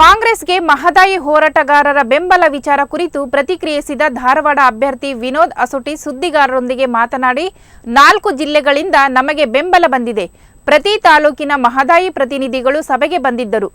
ಕಾಂಗ್ರೆಸ್ಗೆ ಮಹದಾಯಿ ಹೋರಾಟಗಾರರ ಬೆಂಬಲ ವಿಚಾರ ಕುರಿತು ಪ್ರತಿಕ್ರಿಯಿಸಿದ ಧಾರವಾಡ ಅಭ್ಯರ್ಥಿ ವಿನೋದ್ ಅಸೋಟಿ ಸುದ್ದಿಗಾರರೊಂದಿಗೆ ಮಾತನಾಡಿ, ನಾಲ್ಕು ಜಿಲ್ಲೆಗಳಿಂದ ನಮಗೆ ಬೆಂಬಲ ಬಂದಿದೆ. ಪ್ರತಿ ತಾಲೂಕಿನ ಮಹದಾಯಿ ಪ್ರತಿನಿಧಿಗಳು ಸಭೆಗೆ ಬಂದಿದ್ದರು.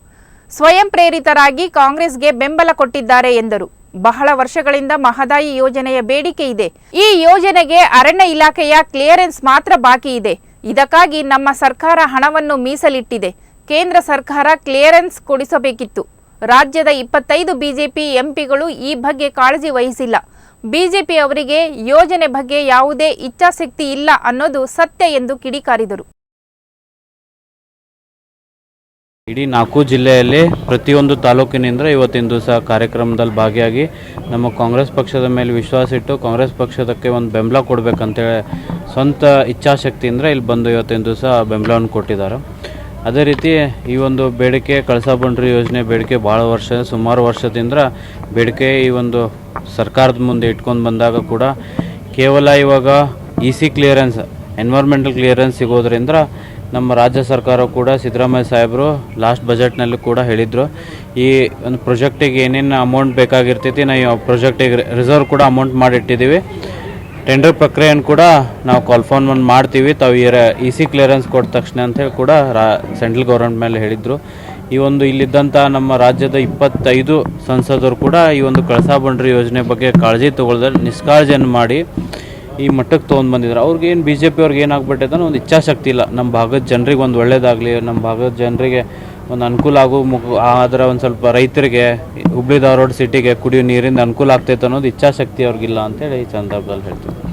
ಸ್ವಯಂ ಪ್ರೇರಿತರಾಗಿ ಕಾಂಗ್ರೆಸ್ಗೆ ಬೆಂಬಲ ಕೊಟ್ಟಿದ್ದಾರೆ ಎಂದರು. ಬಹಳ ವರ್ಷಗಳಿಂದ ಮಹದಾಯಿ ಯೋಜನೆಯ ಬೇಡಿಕೆ ಇದೆ. ಈ ಯೋಜನೆಗೆ ಅರಣ್ಯ ಇಲಾಖೆಯ ಕ್ಲಿಯರೆನ್ಸ್ ಮಾತ್ರ ಬಾಕಿ ಇದೆ. ಇದಕ್ಕಾಗಿ ನಮ್ಮ ಸರ್ಕಾರ ಹಣವನ್ನು ಮೀಸಲಿಟ್ಟಿದೆ. ಕೇಂದ್ರ ಸರ್ಕಾರ ಕ್ಲಿಯರೆನ್ಸ್ ಕೊಡಿಸಬೇಕಿತ್ತು. ರಾಜ್ಯದ ಇಪ್ಪತ್ತೈದು ಬಿಜೆಪಿ ಎಂಪಿಗಳು ಈ ಬಗ್ಗೆ ಕಾಳಜಿ ವಹಿಸಿಲ್ಲ. ಬಿಜೆಪಿ ಅವರಿಗೆ ಯೋಜನೆ ಬಗ್ಗೆ ಯಾವುದೇ ಇಚ್ಛಾಶಕ್ತಿ ಇಲ್ಲ ಅನ್ನೋದು ಸತ್ಯ ಎಂದು ಕಿಡಿಕಾರಿದರು. ಇಡೀ ನಾಲ್ಕು ಜಿಲ್ಲೆಯಲ್ಲಿ ಪ್ರತಿಯೊಂದು ತಾಲೂಕಿನಿಂದ ಇವತ್ತಿನ ದಿವಸ ಕಾರ್ಯಕ್ರಮದಲ್ಲಿ ಭಾಗಿಯಾಗಿ ನಮ್ಮ ಕಾಂಗ್ರೆಸ್ ಪಕ್ಷದ ಮೇಲೆ ವಿಶ್ವಾಸ ಇಟ್ಟು ಕಾಂಗ್ರೆಸ್ ಪಕ್ಷದಕ್ಕೆ ಒಂದು ಬೆಂಬಲ ಕೊಡಬೇಕಂತೇಳಿ ಸ್ವಂತ ಇಚ್ಛಾಶಕ್ತಿಯಿಂದ ಇಲ್ಲಿ ಬಂದು ಇವತ್ತಿನ ದಿವಸ ಬೆಂಬಲವನ್ನು ಕೊಟ್ಟಿದ್ದಾರೆ. ಅದೇ ರೀತಿ ಈ ಒಂದು ಬೇಡಿಕೆ ಕಳಸಾ ಬಂಡ್ರಿ ಯೋಜನೆ ಬೇಡಿಕೆ ಭಾಳ ವರ್ಷ, ಸುಮಾರು ವರ್ಷದಿಂದ ಬೇಡಿಕೆ ಈ ಒಂದು ಸರ್ಕಾರದ ಮುಂದೆ ಇಟ್ಕೊಂಡು ಬಂದಾಗ ಕೂಡ ಕೇವಲ ಇವಾಗ E C clearance environmental clearance ಸಿಗೋದ್ರಿಂದ ನಮ್ಮ ರಾಜ್ಯ ಸರ್ಕಾರ ಕೂಡ ಸಿದ್ದರಾಮಯ್ಯ ಸಾಹೇಬರು ಲಾಸ್ಟ್ ಬಜೆಟ್ನಲ್ಲಿ ಕೂಡ ಹೇಳಿದರು, ಈ ಒಂದು ಪ್ರೊಜೆಕ್ಟಿಗೆ ಏನೇನು ಅಮೌಂಟ್ ಬೇಕಾಗಿರ್ತೈತಿ ನಾವು ಈ ಪ್ರಾಜೆಕ್ಟಿಗೆ ರಿಸರ್ವ್ ಕೂಡ ಅಮೌಂಟ್ ಮಾಡಿಟ್ಟಿದ್ದೀವಿ. ಟೆಂಡರ್ ಪ್ರಕ್ರಿಯೆಯನ್ನು ಕೂಡ ನಾವು ಕಾಲ್ಫೋನ್ ಮಾಡ್ತೀವಿ. ತಾವು ಇ ಸಿ ಕ್ಲಿಯರೆನ್ಸ್ ಕೊಟ್ಟ ತಕ್ಷಣ ಅಂತೇಳಿ ಕೂಡ ರಾ ಸೆಂಟ್ರಲ್ ಗೌರ್ಮೆಂಟ್ ಮೇಲೆ ಹೇಳಿದರು. ಈ ಒಂದು ಇಲ್ಲಿದ್ದಂಥ ನಮ್ಮ ರಾಜ್ಯದ ಇಪ್ಪತ್ತೈದು ಸಂಸದರು ಕೂಡ ಈ ಒಂದು ಕಳಸಾ ಬಂಡ್ರಿ ಯೋಜನೆ ಬಗ್ಗೆ ಕಾಳಜಿ ತಗೊಳ್ದ್ರೆ ನಿಷ್ಕಾಳಜಿಯನ್ನು ಮಾಡಿ ಈ ಮಟ್ಟಕ್ಕೆ ತೊಗೊಂಡು ಬಂದಿದ್ದಾರೆ ಅವ್ರಿಗೆ ಏನು ಬಿ ಜೆ ಪಿ ಅವ್ರಿಗೆ ಏನಾಗ್ಬಿಟ್ಟೈತೆ ಒಂದು ಇಚ್ಛಾಶಕ್ತಿ ಇಲ್ಲ. ನಮ್ಮ ಭಾಗದ ಜನರಿಗೆ ಒಂದು ಒಳ್ಳೇದಾಗಲಿ, ನಮ್ಮ ಭಾಗದ ಜನರಿಗೆ ಒಂದು ಅನುಕೂಲ ಆಗೋ ಮುಖ ಆದರೆ ಒಂದು ಸ್ವಲ್ಪ ರೈತರಿಗೆ ಹುಬ್ಳಿ ಧಾರವಾಡ ಸಿಟಿಗೆ ಕುಡಿಯೋ ನೀರಿಂದ ಅನುಕೂಲ ಆಗ್ತೈತೆ ಅನ್ನೋದು ಇಚ್ಛಾಶಕ್ತಿ ಅವ್ರಿಗಿಲ್ಲ ಅಂತೇಳಿ ಈ ಸಂದರ್ಭದಲ್ಲಿ ಹೇಳ್ತೀವಿ